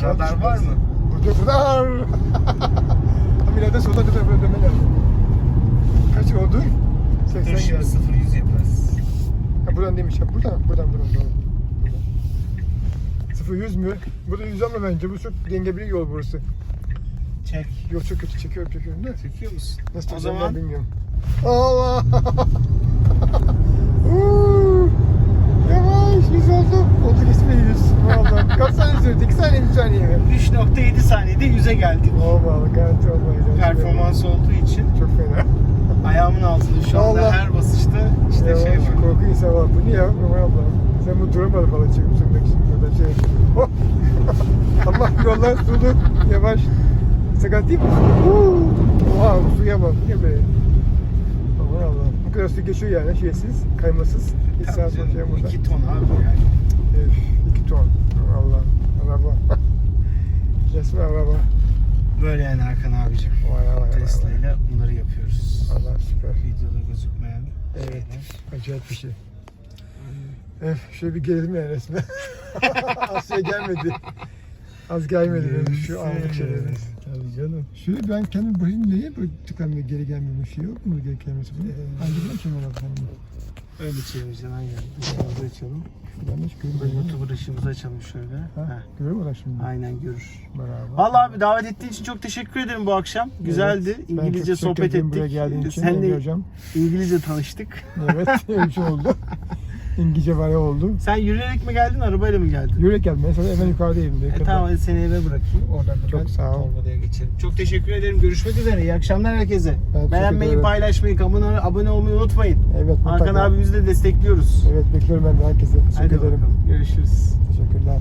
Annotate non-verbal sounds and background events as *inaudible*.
Şurada radar var mı? Burada burada. Tam *laughs* ileride da böyle dönme lazım. Kaç oldu? 80 Dur şimdi geldi. 0 100 yaparız. Ha, buradan demiş ya. Buradan, buradan, buradan. buradan. Sıfır yüz mü? Burada yüz ama bence. Bu çok dengebeli yol burası. Çek. Yol çok kötü çekiyorum çekiyorum da. Çekiyor musun? Nasıl o zaman bilmiyorum. Allah! *laughs* Uuu! Yavaş yüz oldu. Oldu ismi yüz. Valla. Kaç saniye sürdü? İki saniye, üç saniye mi? 3.7 saniyede 100'e geldik. Olmalı. Garanti olmalı. Performans olduğu için Çok fena. ayağımın altında şu anda Allah. her basışta işte Yavaş, şey var. korku insan var. Bu ya? Aman abla. Sen bu duramadı falan çekmişsin. Bak şimdi burada şey. Oh! *laughs* Allah yollar sulu. Yavaş. Sakat değil mi? Oha bu suya bak. Ne be? Aman Allah. Bu kadar su geçiyor yani şeysiz, kaymasız. Hiç sağa sola şey yapmadan. 2 ton abi yani. Öf, iki ton. Allah. Araba. Resmen araba. Böyle yani Erkan abicim. Vay vay. Tesla ile bunları yapıyoruz. Allah süper. Videoda gözükmeyen Evet. şeyler. Acayip bir şey. Öf, şöyle bir gelelim yani resmen. *laughs* Asya gelmedi. Az gelmedi benim şu anlık şeylerimiz. Tabii canım. Şöyle ben kendim bakayım neye böyle tıklanmaya geri gelmiyor bir şey yok mu geri gelmesi bu? Hangi bir ona ben Öyle çevireceğim aynen. Işığımızı açalım. Ben hiç Bu görmedim. YouTuber ışığımızı açalım şöyle. Ha, Heh. görüyor musun şimdi? Aynen görür. Bravo. Vallahi abi davet ettiğin için çok teşekkür ederim bu akşam. Güzeldi. Evet, İngilizce sohbet ederim buraya ettik. geldiğin için Senle hocam. İngilizce tanıştık. Evet, *laughs* öyle şey oldu. İngilizce var ya oldu. Sen yürüyerek mi geldin, arabayla mı geldin? Yürek geldi. Mesela hemen yukarıdayım. E, tamam hadi seni eve bırakayım. Oradan da Çok ben sağ ol. Torbalı'ya geçelim. Çok teşekkür ederim. Görüşmek üzere. İyi akşamlar herkese. teşekkür Beğenmeyi, ederim. paylaşmayı, kanala abone olmayı unutmayın. Evet, Hakan mutlaka. abimizi de destekliyoruz. Evet, bekliyorum ben de herkese. Teşekkür Hadi ederim. bakalım. Görüşürüz. Teşekkürler.